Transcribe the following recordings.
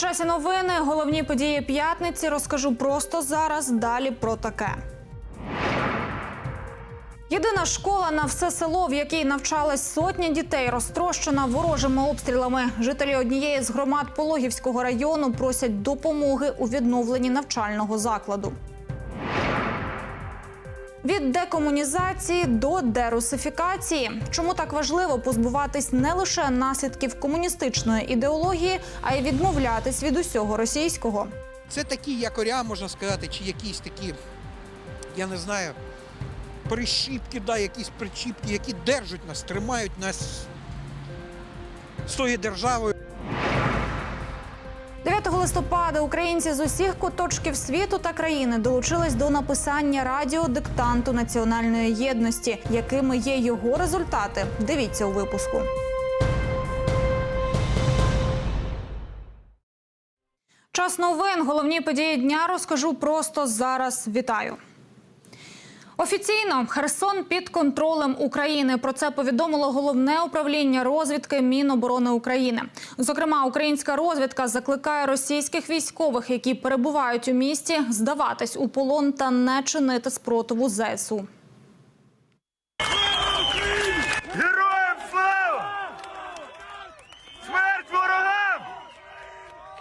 часі новини. Головні події п'ятниці розкажу просто зараз. Далі про таке. Єдина школа на все село, в якій навчались сотні дітей, розтрощена ворожими обстрілами. Жителі однієї з громад Пологівського району просять допомоги у відновленні навчального закладу. Від декомунізації до дерусифікації. Чому так важливо позбуватись не лише наслідків комуністичної ідеології, а й відмовлятись від усього російського? Це такі якоря, можна сказати, чи якісь такі, я не знаю, прищіпки, да, якісь причіпки, які держать нас, тримають нас з тою державою. 9 листопада українці з усіх куточків світу та країни долучились до написання радіодиктанту національної єдності. Якими є його результати? Дивіться у випуску. Час новин. Головні події дня розкажу просто зараз. Вітаю. Офіційно Херсон під контролем України. Про це повідомило головне управління розвідки Міноборони України. Зокрема, українська розвідка закликає російських військових, які перебувають у місті, здаватись у полон та не чинити спротиву ЗСУ. Героям слава! Смерть ворогам!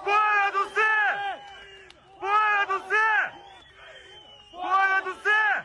Понад усе! Понад усе! Понад усе!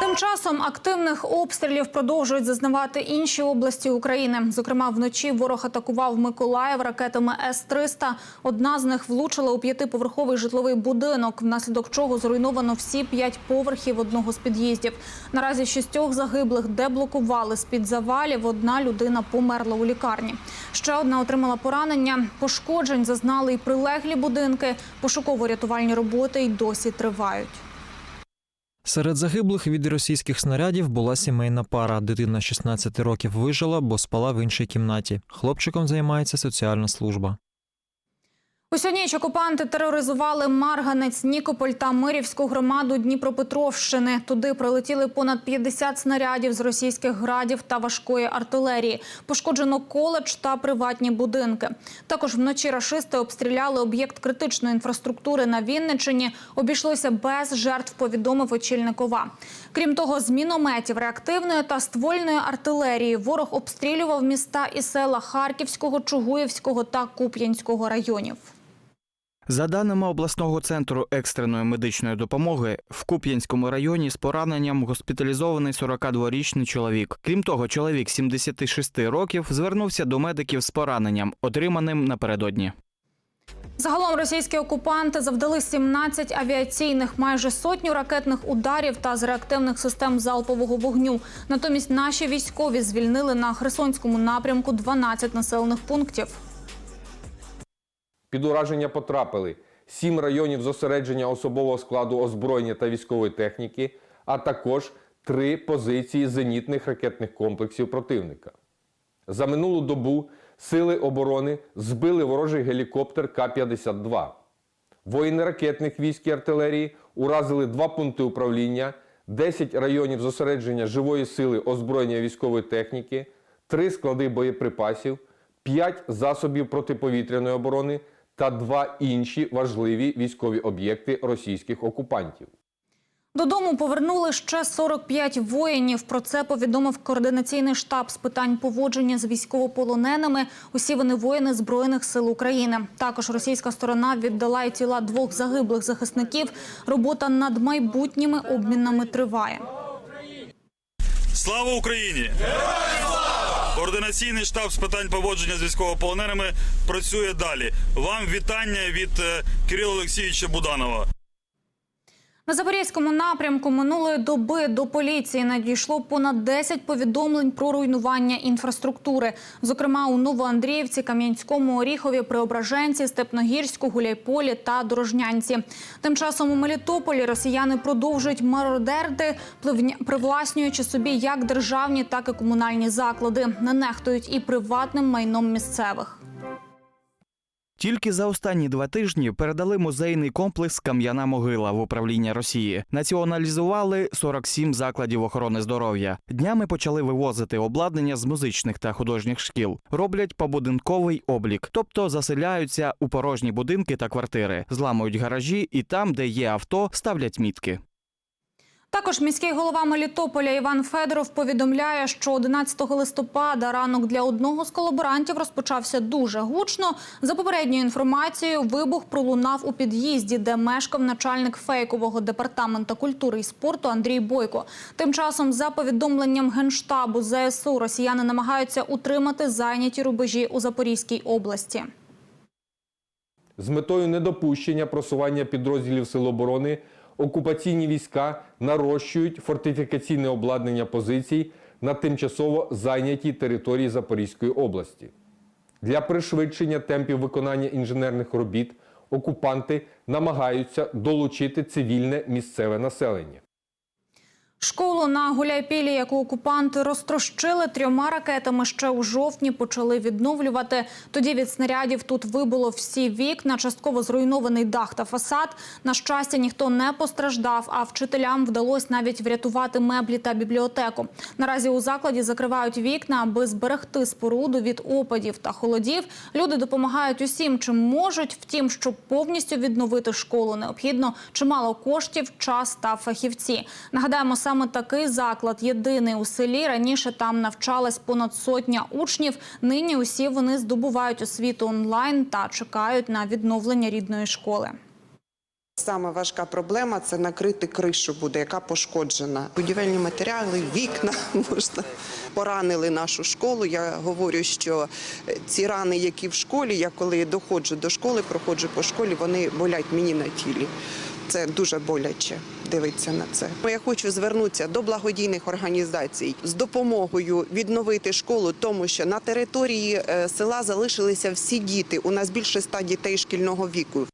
Тим часом активних обстрілів продовжують зазнавати інші області України. Зокрема, вночі ворог атакував Миколаїв ракетами С-300. Одна з них влучила у п'ятиповерховий житловий будинок, внаслідок чого зруйновано всі п'ять поверхів одного з під'їздів. Наразі шістьох загиблих деблокували з-під завалів. Одна людина померла у лікарні. Ще одна отримала поранення. Пошкоджень зазнали й прилеглі будинки. Пошуково-рятувальні роботи й досі тривають. Серед загиблих від російських снарядів була сімейна пара. Дитина 16 років вижила, бо спала в іншій кімнаті. Хлопчиком займається соціальна служба. Усю ніч окупанти тероризували Марганець, Нікополь та Мирівську громаду Дніпропетровщини. Туди прилетіли понад 50 снарядів з російських градів та важкої артилерії. Пошкоджено коледж та приватні будинки. Також вночі рашисти обстріляли об'єкт критичної інфраструктури на Вінниччині. Обійшлося без жертв, повідомив очільник ОВА. Крім того, з мінометів, реактивної та ствольної артилерії ворог обстрілював міста і села Харківського, Чугуївського та Куп'янського районів. За даними обласного центру екстреної медичної допомоги, в Куп'янському районі з пораненням госпіталізований 42-річний чоловік. Крім того, чоловік 76 років звернувся до медиків з пораненням, отриманим напередодні. Загалом російські окупанти завдали 17 авіаційних, майже сотню ракетних ударів та з реактивних систем залпового вогню. Натомість наші військові звільнили на Херсонському напрямку 12 населених пунктів. Під ураження потрапили сім районів зосередження особового складу озброєння та військової техніки, а також три позиції зенітних ракетних комплексів противника. За минулу добу сили оборони збили ворожий гелікоптер К-52. Воїни ракетних військ і артилерії уразили два пункти управління, 10 районів зосередження живої сили озброєння військової техніки, 3 склади боєприпасів, 5 засобів протиповітряної оборони та два інші важливі військові об'єкти російських окупантів. Додому повернули ще 45 воїнів. Про це повідомив координаційний штаб з питань поводження з військовополоненими. Усі вони воїни збройних сил України. Також російська сторона віддала й тіла двох загиблих захисників. Робота над майбутніми обмінами триває. Слава Україні! Координаційний штаб з питань поводження з військовополоненими працює далі. Вам вітання від е, Кирила Олексійовича Буданова. На Запорізькому напрямку минулої доби до поліції надійшло понад 10 повідомлень про руйнування інфраструктури. Зокрема, у Новоандріївці, Кам'янському, Оріхові, Преображенці, Степногірську, Гуляйполі та Дорожнянці. Тим часом у Мелітополі росіяни продовжують мародерти, привласнюючи собі як державні, так і комунальні заклади. Не нехтують і приватним майном місцевих. Тільки за останні два тижні передали музейний комплекс Кам'яна могила в управління Росії. Націоналізували 47 закладів охорони здоров'я. Днями почали вивозити обладнання з музичних та художніх шкіл. Роблять побудинковий облік, тобто заселяються у порожні будинки та квартири, зламують гаражі і там, де є авто, ставлять мітки. Також міський голова Мелітополя Іван Федоров повідомляє, що 11 листопада ранок для одного з колаборантів розпочався дуже гучно. За попередньою інформацією, вибух пролунав у під'їзді, де мешкав начальник фейкового департаменту культури і спорту Андрій Бойко. Тим часом, за повідомленням генштабу ЗСУ, росіяни намагаються утримати зайняті рубежі у Запорізькій області. З метою недопущення просування підрозділів Сил оборони окупаційні війська нарощують фортифікаційне обладнання позицій на тимчасово зайнятій території Запорізької області. Для пришвидшення темпів виконання інженерних робіт окупанти намагаються долучити цивільне місцеве населення. Школу на Гуляйпілі, яку окупанти розтрощили трьома ракетами, ще у жовтні почали відновлювати. Тоді від снарядів тут вибуло всі вікна, частково зруйнований дах та фасад. На щастя, ніхто не постраждав, а вчителям вдалося навіть врятувати меблі та бібліотеку. Наразі у закладі закривають вікна, аби зберегти споруду від опадів та холодів. Люди допомагають усім, чим можуть. Втім, щоб повністю відновити школу, необхідно чимало коштів, час та фахівці. Нагадаємо, саме такий заклад єдиний у селі. Раніше там навчалась понад сотня учнів. Нині усі вони здобувають освіту онлайн та чекають на відновлення рідної школи. Саме важка проблема це накрити кришу буде, яка пошкоджена. Будівельні матеріали, вікна можна поранили нашу школу. Я говорю, що е, ці рани, які в школі, я коли доходжу до школи, проходжу по школі, вони болять мені на тілі. Це дуже боляче дивитися на це. Я хочу звернутися до благодійних організацій з допомогою відновити школу, тому що на території е, села залишилися всі діти. У нас більше ста дітей шкільного віку.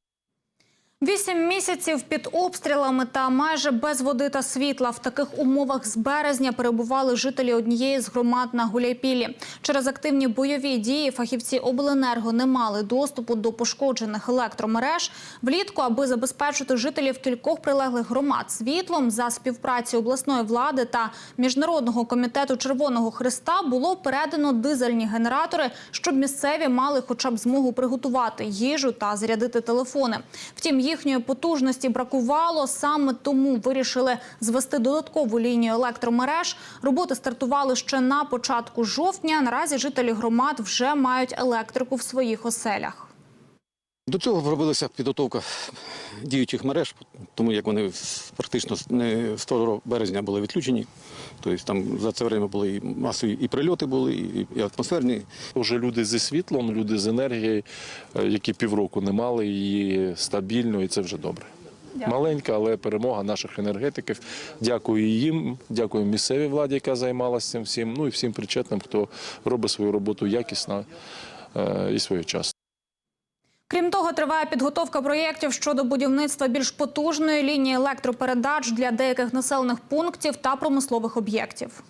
Вісім місяців під обстрілами та майже без води та світла. В таких умовах з березня перебували жителі однієї з громад на Гуляйпілі. Через активні бойові дії фахівці обленерго не мали доступу до пошкоджених електромереж. Влітку, аби забезпечити жителів кількох прилеглих громад світлом за співпраці обласної влади та міжнародного комітету Червоного Христа було передано дизельні генератори, щоб місцеві мали хоча б змогу приготувати їжу та зарядити телефони. Втім, їхньої потужності бракувало. Саме тому вирішили звести додаткову лінію електромереж. Роботи стартували ще на початку жовтня. Наразі жителі громад вже мають електрику в своїх оселях. До цього робилася підготовка діючих мереж, тому як вони практично не з 2 березня були відключені. Тобто там за це время були і масові і прильоти були, і, атмосферні. Вже люди зі світлом, люди з енергією, е, які півроку не мали її стабільно, і це вже добре. Маленька, але перемога наших енергетиків. Дякую їм, дякую місцевій владі, яка займалася цим всім. Ну і всім причетним, хто робить свою роботу якісно е, і своєчасно. Крім того, триває підготовка проєктів щодо будівництва більш потужної лінії електропередач для деяких населених пунктів та промислових об'єктів.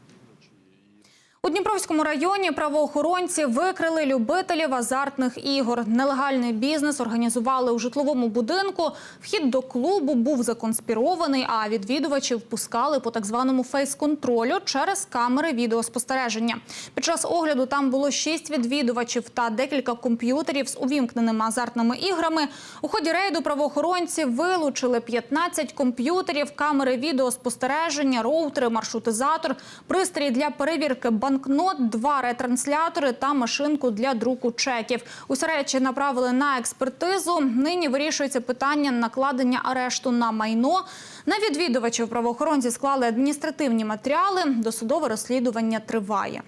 У Дніпровському районі правоохоронці викрили любителів азартних ігор. Нелегальний бізнес організували у житловому будинку. Вхід до клубу був законспірований, а відвідувачів пускали по так званому фейс-контролю через камери відеоспостереження. Під час огляду там було шість відвідувачів та декілька комп'ютерів з увімкненими азартними іграми. У ході рейду правоохоронці вилучили 15 комп'ютерів, камери відеоспостереження, роутери, маршрутизатор, пристрій для перевірки банкнот, два ретранслятори та машинку для друку чеків. Усі речі направили на експертизу. Нині вирішується питання накладення арешту на майно. На відвідувачів правоохоронці склали адміністративні матеріали. Досудове розслідування триває.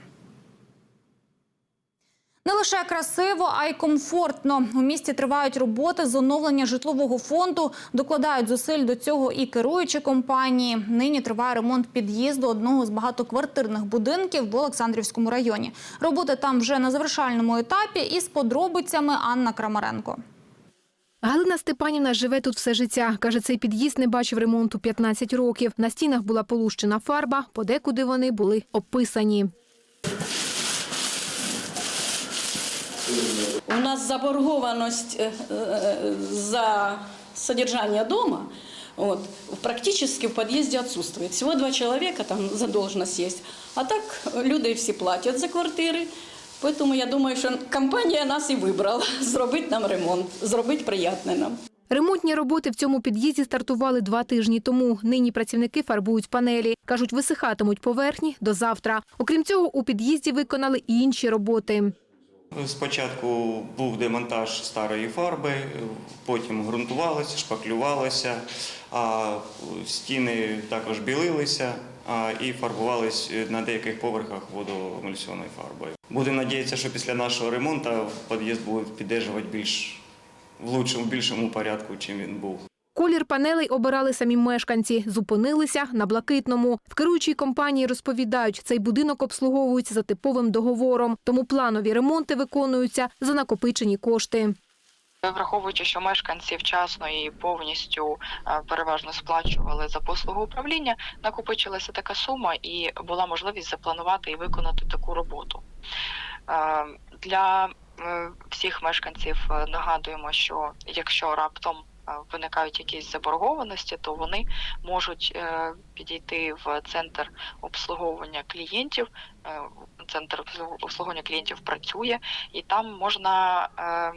Не лише красиво, а й комфортно. У місті тривають роботи з оновлення житлового фонду. Докладають зусиль до цього і керуючі компанії. Нині триває ремонт під'їзду одного з багатоквартирних будинків в Олександрівському районі. Роботи там вже на завершальному етапі. І з подробицями Анна Крамаренко. Галина Степанівна живе тут все життя. Каже, цей під'їзд не бачив ремонту 15 років. На стінах була полущена фарба, подекуди вони були описані. У нас заборгованность э, э, за содержание дома вот, практически в подъезде отсутствует. Всего два человека там задолженность есть. А так люди всі платять за квартири. Поэтому я думаю, що компанія нас і вибрала зробити нам ремонт, зробити приємне нам. Ремонтні роботи в цьому під'їзді стартували два тижні тому. Нині працівники фарбують панелі. Кажуть, висихатимуть поверхні до завтра. Окрім цього, у під'їзді виконали і інші роботи. Спочатку був демонтаж старої фарби, потім ґрунтувалося, шпаклювалося, а стіни також білилися і фарбувались на деяких поверхах водоемульсіонною фарбою. Будемо сподіватися, що після нашого ремонту під'їзд буде підтримувати більш в лучшому, більшому порядку, чим він був. Колір панелей обирали самі мешканці. Зупинилися на блакитному. В керуючій компанії розповідають, цей будинок обслуговують за типовим договором, тому планові ремонти виконуються за накопичені кошти. Враховуючи, що мешканці вчасно і повністю е, переважно сплачували за послугу управління, накопичилася така сума і була можливість запланувати і виконати таку роботу. Е, Для е, всіх мешканців нагадуємо, що якщо раптом виникають якісь заборгованості, то вони можуть е, підійти в центр обслуговування клієнтів. Е, Центр обслуговування клієнтів працює, і там можна е,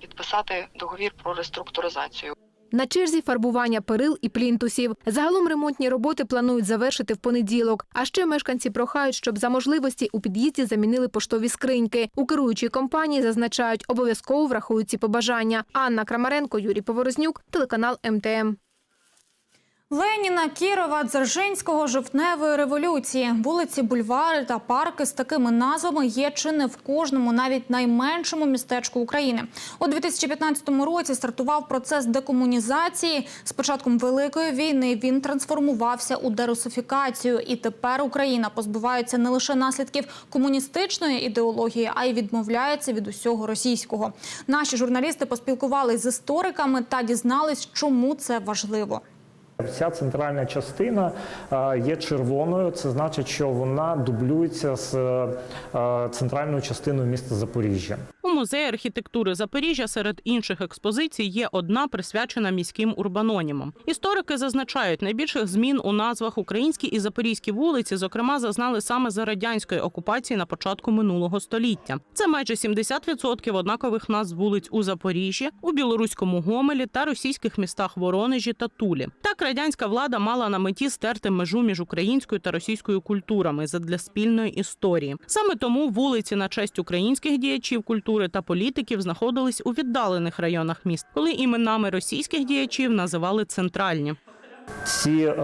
підписати договір про реструктуризацію. На черзі фарбування перил і плінтусів. Загалом ремонтні роботи планують завершити в понеділок. А ще мешканці прохають, щоб за можливості у під'їзді замінили поштові скриньки. У керуючій компанії зазначають, обов'язково врахують ці побажання. Анна Крамаренко, Юрій Поворознюк, телеканал МТМ. Леніна, Кірова, Дзержинського, жовтневої революції. Вулиці, бульвари та парки з такими назвами є чи не в кожному, навіть найменшому містечку України. У 2015 році стартував процес декомунізації. З початком великої війни він трансформувався у дерусифікацію, і тепер Україна позбувається не лише наслідків комуністичної ідеології, а й відмовляється від усього російського. Наші журналісти поспілкувалися з істориками та дізнались, чому це важливо. Вся центральна частина е, є червоною. Це значить, що вона дублюється з е, центральною частиною міста Запоріжжя. У музеї архітектури Запоріжжя серед інших експозицій є одна присвячена міським урбанонімам. Історики зазначають, найбільших змін у назвах українські і запорізькі вулиці, зокрема, зазнали саме за радянської окупації на початку минулого століття. Це майже 70% однакових назв вулиць у Запоріжжі, у білоруському Гомелі та російських містах Воронежі та Тулі. Так радянська влада мала на меті стерти межу між українською та російською культурами задля спільної історії. Саме тому вулиці на честь українських діячів культури та політиків знаходились у віддалених районах міст, коли іменами російських діячів називали центральні. Ці е,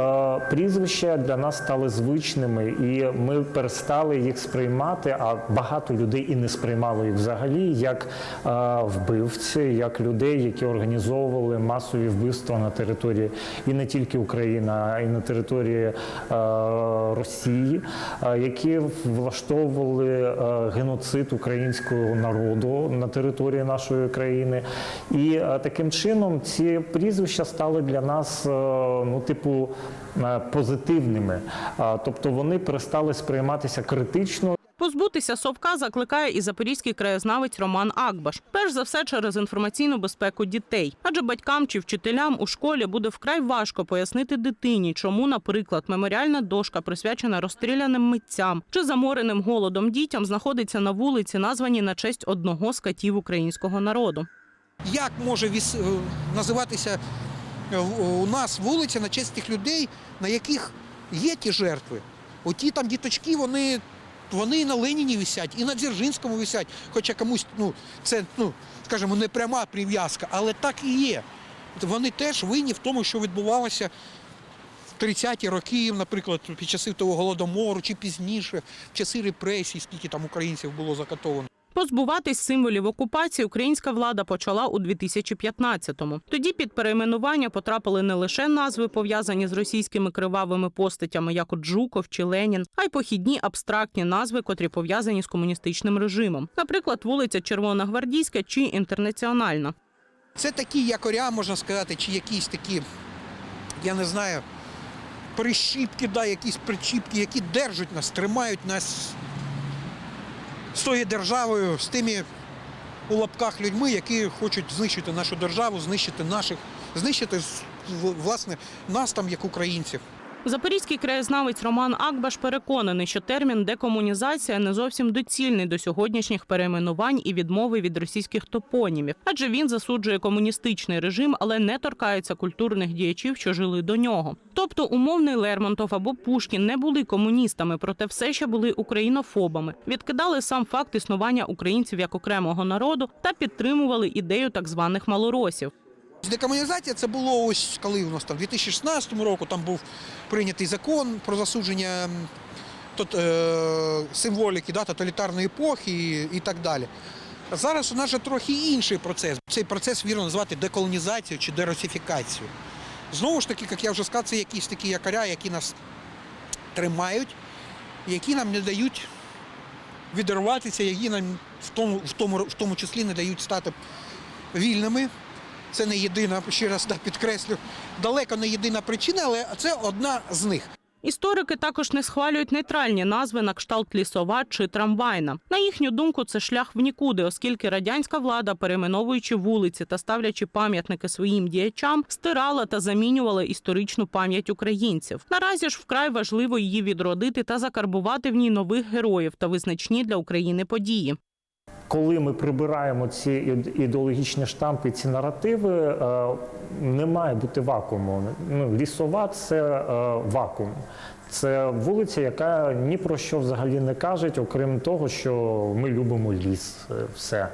прізвища для нас стали звичними, і ми перестали їх сприймати. А багато людей і не сприймало їх взагалі як е, вбивці, як людей, які організовували масові вбивства на території і не тільки України, а й на території е, Росії, е, які влаштовували е, геноцид українського народу на території нашої країни. І е, таким чином ці прізвища стали для нас. е, ну, типу, е, позитивними. Тобто вони перестали сприйматися критично. Позбутися совка закликає і запорізький краєзнавець Роман Акбаш. Перш за все через інформаційну безпеку дітей. Адже батькам чи вчителям у школі буде вкрай важко пояснити дитині, чому, наприклад, меморіальна дошка присвячена розстріляним митцям чи замореним голодом дітям знаходиться на вулиці, названій на честь одного з катів українського народу. Як може е, називатися у нас вулиця на честь тих людей, на яких є ті жертви? Оті там діточки, вони, вони і на Леніні висять, і на Дзержинському висять. Хоча комусь, ну, це, ну, скажімо, не пряма прив'язка, але так і є. Вони теж винні в тому, що відбувалося в 30-ті роки, наприклад, під часи того голодомору, чи пізніше, в часи репресій, скільки там українців було закатовано. Позбуватись символів окупації українська влада почала у 2015-му. Тоді під перейменування потрапили не лише назви, пов'язані з російськими кривавими постатями, як от Жуков чи Ленін, а й похідні абстрактні назви, котрі пов'язані з комуністичним режимом, наприклад, вулиця Червона Гвардійська чи Інтернаціональна. Це такі якоря, можна сказати, чи якісь такі, я не знаю, прищіпки, да, якісь причіпки, які держать нас, тримають нас з тою державою, з тими у лапках людьми, які хочуть знищити нашу державу, знищити наших, знищити власне нас там як українців. Запорізький краєзнавець Роман Акбаш переконаний, що термін декомунізація не зовсім доцільний до сьогоднішніх перейменувань і відмови від російських топонімів, адже він засуджує комуністичний режим, але не торкається культурних діячів, що жили до нього. Тобто, умовний Лермонтов або Пушкін не були комуністами, проте все ще були українофобами, відкидали сам факт існування українців як окремого народу та підтримували ідею так званих малоросів. Декомунізація це було ось коли у нас там в 2016 року там був прийнятий закон про засудження тот, е, символіки да, тоталітарної епохи і, і так далі. Зараз у нас же трохи інший процес. Цей процес вірно назвати деколонізацією чи деросифікацією. Знову ж таки, як я вже сказав, це якісь такі якоря, які нас тримають, які нам не дають відірватися, які нам в тому, в тому, в тому числі не дають стати вільними. Це не єдина, ще раз підкреслю, далеко не єдина причина, але це одна з них. Історики також не схвалюють нейтральні назви на кшталт лісова чи трамвайна. На їхню думку, це шлях в нікуди, оскільки радянська влада, перейменовуючи вулиці та ставлячи пам'ятники своїм діячам, стирала та замінювала історичну пам'ять українців. Наразі ж вкрай важливо її відродити та закарбувати в ній нових героїв та визначні для України події. Коли ми прибираємо ці ідеологічні штампи, ці наративи, е, не має бути вакууму. Ну, лісова це е, вакуум. Це вулиця, яка ні про що взагалі не каже, окрім того, що ми любимо ліс. е, Все.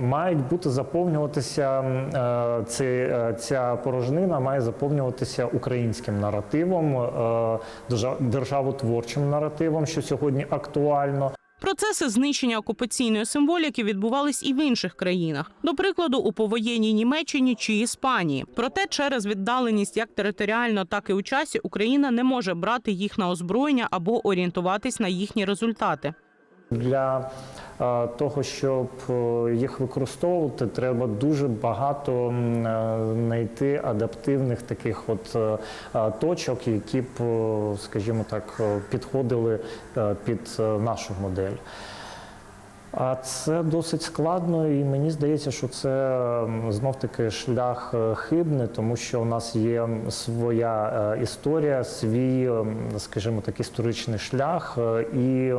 Мають бути заповнюватися ці, ця порожнина має заповнюватися українським наративом, державотворчим наративом, що сьогодні актуально. Процеси знищення окупаційної символіки відбувались і в інших країнах, до прикладу, у повоєнній Німеччині чи Іспанії. Проте через віддаленість як територіально, так і у часі Україна не може брати їх на озброєння або орієнтуватись на їхні результати. Для е, того, щоб е, їх використовувати, треба дуже багато е, знайти адаптивних таких от точок, які б, скажімо так, підходили під нашу модель. А це досить складно, і мені здається, що це знов таки шлях е, хибний, тому що у нас є своя е, історія, свій, ем, скажімо так, історичний шлях, е, і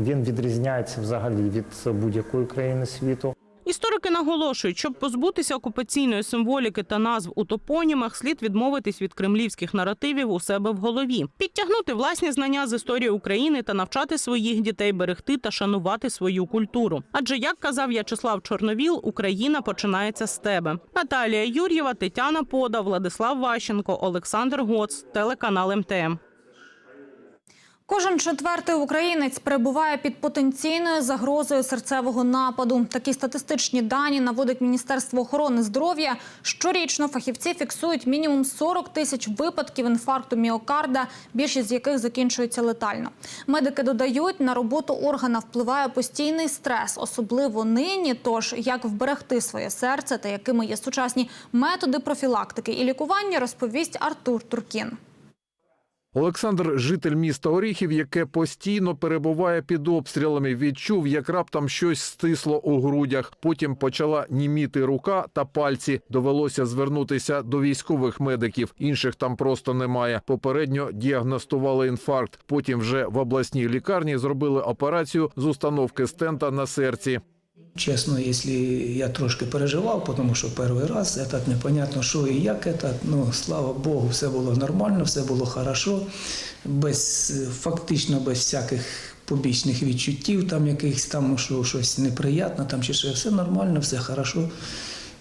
він відрізняється взагалі від будь-якої країни світу. Історики наголошують, щоб позбутися окупаційної символіки та назв у топонімах, слід відмовитись від кремлівських наративів у себе в голові, підтягнути власні знання з історії України та навчати своїх дітей берегти та шанувати свою культуру. Адже, як казав В'ячеслав Чорновіл, Україна починається з тебе. Наталія Юр'єва, Тетяна Пода, Владислав Ващенко, Олександр Гоц, телеканал МТМ. Кожен четвертий українець перебуває під потенційною загрозою серцевого нападу. Такі статистичні дані наводить Міністерство охорони здоров'я. Щорічно фахівці фіксують мінімум 40 тисяч випадків інфаркту міокарда, більшість з яких закінчується летально. Медики додають, на роботу органа впливає постійний стрес, особливо нині. Тож як вберегти своє серце та якими є сучасні методи профілактики і лікування, розповість Артур Туркін. Олександр, житель міста Оріхів, яке постійно перебуває під обстрілами, відчув, як раптом щось стисло у грудях. Потім почала німіти рука та пальці. Довелося звернутися до військових медиків. Інших там просто немає. Попередньо діагностували інфаркт. Потім вже в обласній лікарні зробили операцію з установки стента на серці. Чесно, якщо я трошки переживав, тому що перший раз це так непонятно, що і як це. Ну, слава Богу, все було нормально, все було хорошо, без, фактично без всяких побічних відчуттів, там якихось там, що щось неприємне, там чи ще все нормально, все хорошо.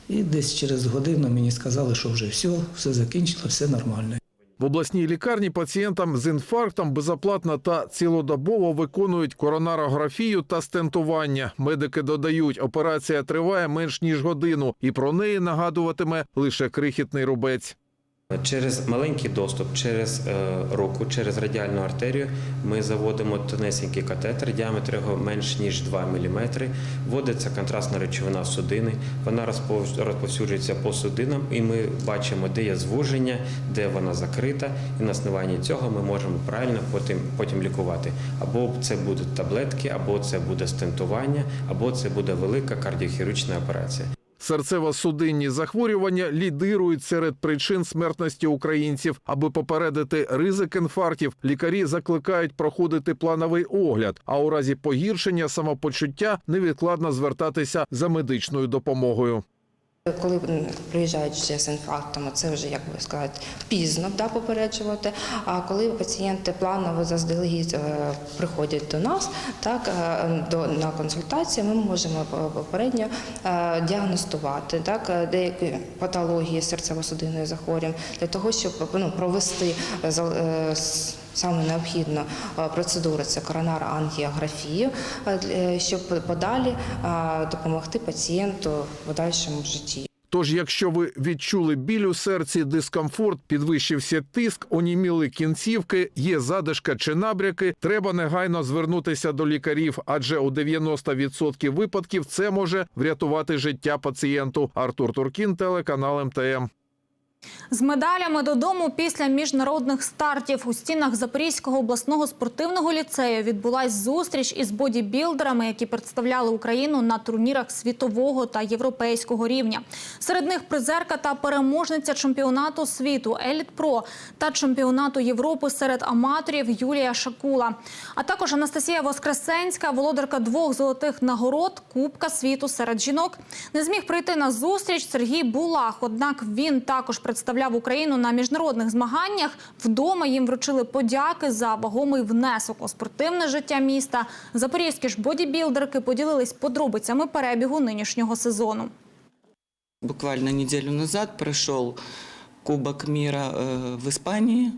І десь через годину мені сказали, що вже все, все закінчило, все нормально. В обласній лікарні пацієнтам з інфарктом безоплатно та цілодобово виконують коронарографію та стентування. Медики додають, операція триває менш ніж годину, і про неї нагадуватиме лише крихітний рубець. Через маленький доступ, через е, руку, через радіальну артерію ми заводимо тонесенький катетер, діаметр його менш ніж 2 мм. Вводиться контрастна речовина судини, вона розповсюджується по судинам, і ми бачимо, де є звуження, де вона закрита, і на основанні цього ми можемо правильно потім, потім лікувати. Або це будуть таблетки, або це буде стентування, або це буде велика кардіохірургічна операція. Серцево-судинні захворювання лідирують серед причин смертності українців. Аби попередити ризик інфарктів, лікарі закликають проходити плановий огляд, а у разі погіршення самопочуття невідкладно звертатися за медичною допомогою. Коли приїжджають вже з інфарктами, це вже як би сказати пізно да, попереджувати. А коли пацієнти планово заздалегідь е, приходять до нас, так е, до на консультацію, ми можемо попередньо е, діагностувати так деякі патології серцево-судинної захворювань для того, щоб ну, провести Саме необхідна е, процедура це коронара ангіографію, е, для- щоб подалі е, допомогти пацієнту в подальшому житті. Тож, якщо ви відчули біль у серці, дискомфорт, підвищився тиск, оніміли кінцівки, є задишка чи набряки, треба негайно звернутися до лікарів, адже у 90% випадків це може врятувати життя пацієнту. Артур Туркін, телеканал МТМ. З медалями додому після міжнародних стартів у стінах Запорізького обласного спортивного ліцею відбулась зустріч із бодібілдерами, які представляли Україну на турнірах світового та європейського рівня. Серед них призерка та переможниця чемпіонату світу Еліт Про та чемпіонату Європи серед аматорів Юлія Шакула, а також Анастасія Воскресенська, володарка двох золотих нагород Кубка світу серед жінок. Не зміг прийти на зустріч Сергій Булах. Однак він також представляв Україну на міжнародних змаганнях. Вдома їм вручили подяки за вагомий внесок у спортивне життя міста. Запорізькі ж бодібілдерки поділились подробицями перебігу нинішнього сезону. Буквально неділю назад пройшов Кубок мира э, в Испании,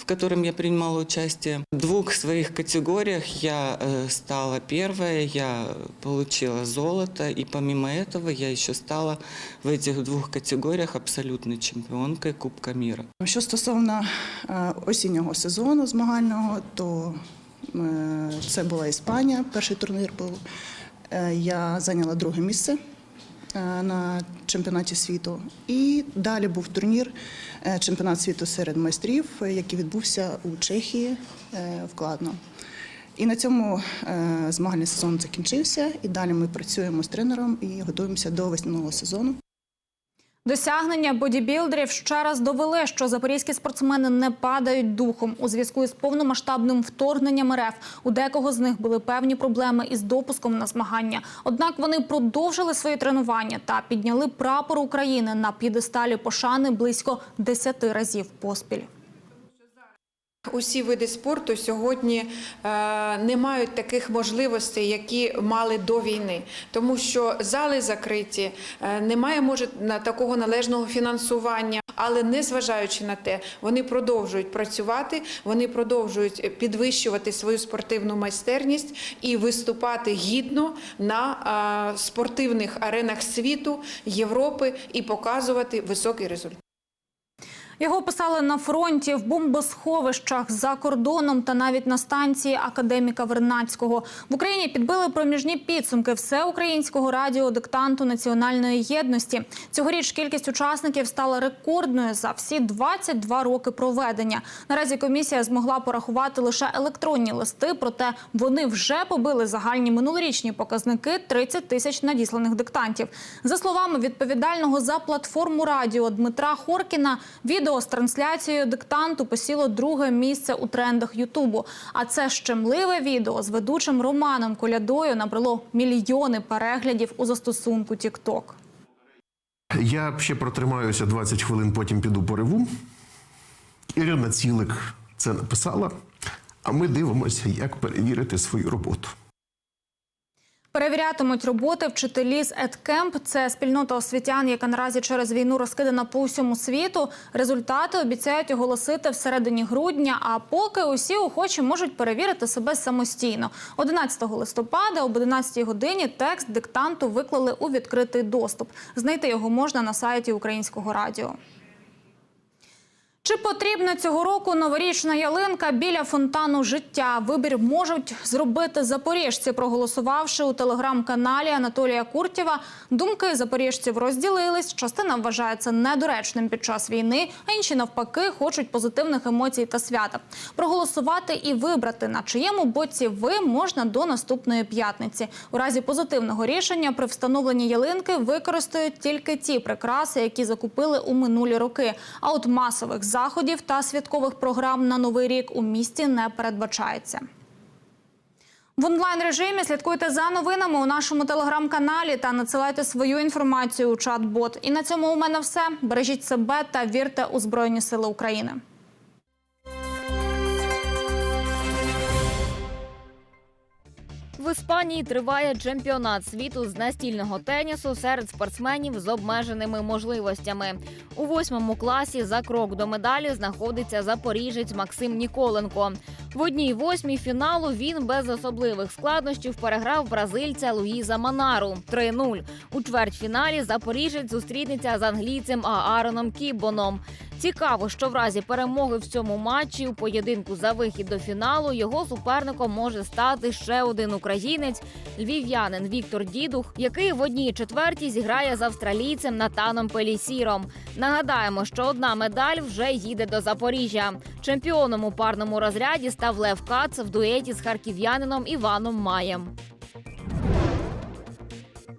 в котором я принимала участие. В двух своих категориях я э, стала первая, я получила золото, и помимо этого я еще стала в этих двух категориях абсолютной чемпионкой Кубка мира. Що стосовно е, осіннього сезону змагального, то е, це була Іспанія, перший турнір був. Е, Я зайняла друге місце е, на чемпіонаті світу. І далі був турнір е, чемпіонат світу серед майстрів, е, який відбувся у Чехії вкладно. І на цьому е, змагальний сезон закінчився, і далі ми працюємо з тренером і готуємося до весняного сезону. Досягнення бодібілдерів ще раз довели, що запорізькі спортсмени не падають духом у зв'язку із повномасштабним вторгненням РФ. У декого з них були певні проблеми із допуском на змагання. Однак вони продовжили свої тренування та підняли прапор України на п'єдесталі пошани близько 10 разів поспіль. Усі види спорту сьогодні е, не мають таких можливостей, які мали до війни, тому що зали закриті, е, немає може такого належного фінансування. Але незважаючи на те, вони продовжують працювати, вони продовжують підвищувати свою спортивну майстерність і виступати гідно на е, спортивних аренах світу, Європи і показувати високий результат. Його писали на фронті, в бомбосховищах, за кордоном та навіть на станції академіка Вернацького. В Україні підбили проміжні підсумки всеукраїнського радіодиктанту національної єдності. Цьогоріч кількість учасників стала рекордною за всі 22 роки проведення. Наразі комісія змогла порахувати лише електронні листи, проте вони вже побили загальні минулорічні показники 30 тисяч надісланих диктантів. За словами відповідального за платформу радіо Дмитра Хоркіна, відео з трансляцією диктанту посіло друге місце у трендах Ютубу. А це щемливе відео з ведучим Романом Колядою набрало мільйони переглядів у застосунку TikTok. Я ще протримаюся 20 хвилин, потім піду по реву. Ірина Цілик це написала. А ми дивимося, як перевірити свою роботу. Перевірятимуть роботи вчителі з EdCamp. Це спільнота освітян, яка наразі через війну розкидана по всьому світу. Результати обіцяють оголосити всередині грудня. А поки усі охочі можуть перевірити себе самостійно. 11 листопада об 11 годині текст диктанту виклали у відкритий доступ. Знайти його можна на сайті Українського радіо. Чи потрібна цього року новорічна ялинка біля фонтану життя? Вибір можуть зробити запоріжці, проголосувавши у телеграм-каналі Анатолія Куртєва. Думки запоріжців розділились. Частина вважає це недоречним під час війни, а інші навпаки хочуть позитивних емоцій та свята. Проголосувати і вибрати на чиєму боці ви можна до наступної п'ятниці. У разі позитивного рішення при встановленні ялинки використають тільки ті прикраси, які закупили у минулі роки. А от масових заходів та святкових програм на новий рік у місті не передбачається. В онлайн режимі слідкуйте за новинами у нашому телеграм-каналі та надсилайте свою інформацію у чат-бот. І на цьому у мене все. Бережіть себе та вірте у Збройні Сили України. Іспанії триває чемпіонат світу з настільного тенісу серед спортсменів з обмеженими можливостями. У восьмому класі за крок до медалі знаходиться запоріжець Максим Ніколенко. В одній восьмій фіналу він без особливих складнощів переграв бразильця Луїза Манару 3-0. У чвертьфіналі запоріжець зустрінеться з англійцем Аароном Кібоном. Цікаво, що в разі перемоги в цьому матчі у поєдинку за вихід до фіналу його суперником може стати ще один українець львів'янин Віктор Дідух, який в одній четвертій зіграє з австралійцем Натаном Пелісіром. Нагадаємо, що одна медаль вже їде до Запоріжжя. Чемпіоном у парному розряді став Лев Кац в дуеті з харків'янином Іваном Маєм.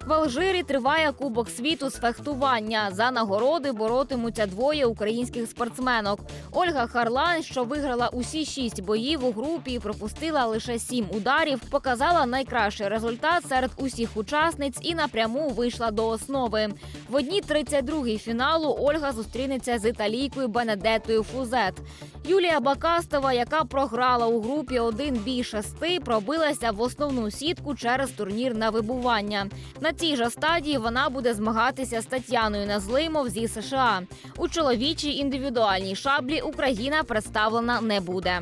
В Алжирі триває Кубок світу з фехтування. За нагороди боротимуться двоє українських спортсменок. Ольга Харлан, що виграла усі шість боїв у групі і пропустила лише сім ударів, показала найкращий результат серед усіх учасниць і напряму вийшла до основи. В одній 32-й фіналу Ольга зустрінеться з італійкою Бенедетою Фузет. Юлія Бакастова, яка програла у групі один бій шести, пробилася в основну сітку через турнір на вибування. На цій же стадії вона буде змагатися з Тетяною Назлимов зі США. У чоловічій індивідуальній шаблі Україна представлена не буде.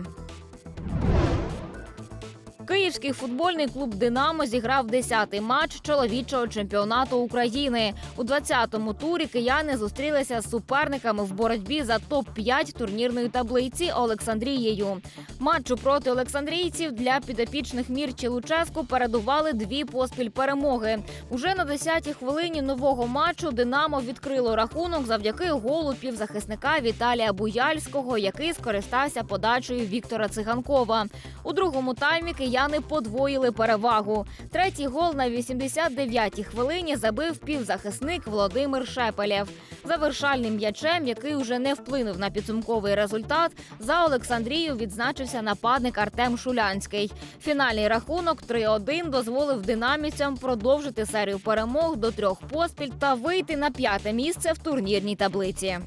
Київський футбольний клуб Динамо зіграв 10-й матч чоловічого чемпіонату України. У 20-му турі кияни зустрілися з суперниками в боротьбі за топ-5 турнірної таблиці Олександрією. Матчу проти Олександрійців для підопічних Мірчі Луческу передували дві поспіль перемоги. Уже на 10-й хвилині нового матчу Динамо відкрило рахунок завдяки голу півзахисника Віталія Буяльського, який скористався подачею Віктора Циганкова. У другому таймі кияни подвоїли перевагу. Третій гол на 89-й хвилині забив півзахисник Володимир Шепелєв. Завершальним м'ячем, який уже не вплинув на підсумковий результат, за Олександрію відзначився нападник Артем Шулянський. Фінальний рахунок 3-1 дозволив динамівцям продовжити серію перемог до трьох поспіль та вийти на п'яте місце в турнірній таблиці.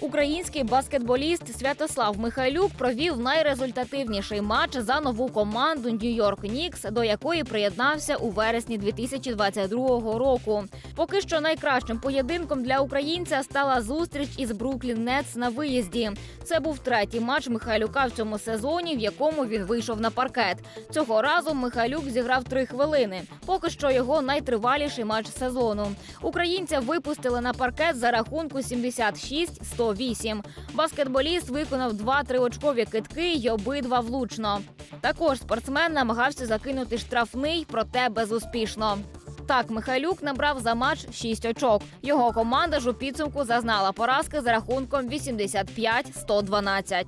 Український баскетболіст Святослав Михайлюк провів найрезультативніший матч за нову команду Нью-Йорк Нікс, до якої приєднався у вересні 2022 року. Поки що найкращим поєдинком для українця стала зустріч із Бруклін Нетс на виїзді. Це був третій матч Михайлюка в цьому сезоні, в якому він вийшов на паркет. Цього разу Михайлюк зіграв три хвилини. Поки що його найтриваліший матч сезону. Українця випустили на паркет за рахунку 76-108. Баскетболіст виконав два триочкові китки й обидва влучно. Також спортсмен намагався закинути штрафний, проте безуспішно. Так, Михайлюк набрав за матч 6 очок. Його команда ж у підсумку зазнала поразки за рахунком 85-112.